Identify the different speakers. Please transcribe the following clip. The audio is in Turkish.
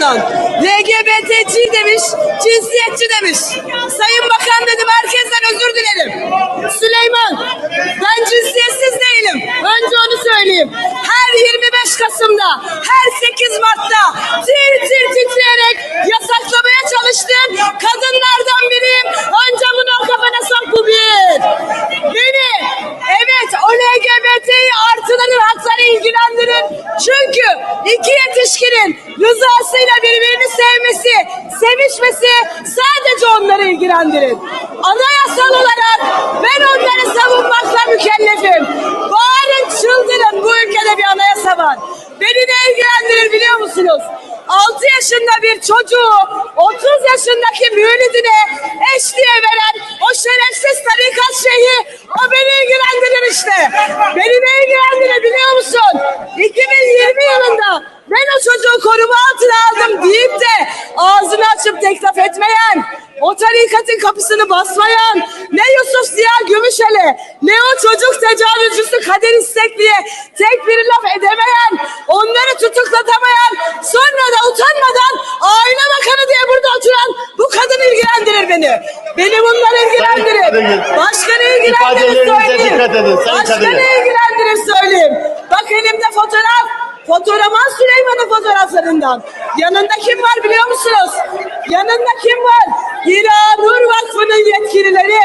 Speaker 1: Erdoğan. LGBTC demiş, cinsiyetçi demiş. Sayın Bakan dedim herkesten özür dilerim. Süleyman, ben cinsiyetsiz değilim. Önce onu söyleyeyim. Her 25 Kasım'da, her 8 Mart'ta tir tir titreyerek yasaklamaya çalıştığım kadınlardan biriyim. Önce bunu o kafana sok bu bir. Beni, evet o LGBTİ artıların hakları ilgilendirir. Çünkü iki yetişkinin rızasıyla birbirini sevmesi, sevişmesi sadece onları ilgilendirir. Anayasal olarak ben onları savunmakla mükellefim. Bağırın çıldırın bu ülkede bir anayasa var. Beni ne ilgilendirir biliyor musunuz? 6 yaşında bir çocuğu 30 yaşındaki müridine eş diye veren o şerefsiz tarikat şeyhi o beni ilgilendirir işte. Beni ne ilgilendirir biliyor musun? 2020 yılında ben o çocuğu koruma altına aldım deyip de ağzını açıp teklif etmeyen, o tarikatın kapısını basmayan, ne Yusuf Ziya Gümüşel'e, ne o çocuk tecavüzcüsü Kadir İstekli'ye tek bir laf edemeyen, onları tutuklatamayan, sonra da utanmadan aile bakanı diye burada oturan bu kadın ilgilendirir beni. Beni bunlar ilgilendirir.
Speaker 2: kadın-
Speaker 1: Başka ne ilgilendirir
Speaker 2: İfadelerinize dikkat edin, sayın
Speaker 1: Başka
Speaker 2: kadın.
Speaker 1: ne ilgilendirir söyleyeyim. Bak elimde fotoğraf. Fotoğrafman Süleyman'ın fotoğraflarından. Yanında kim var biliyor musunuz? Yanında kim var? Hira Nur Vakfı'nın yetkilileri.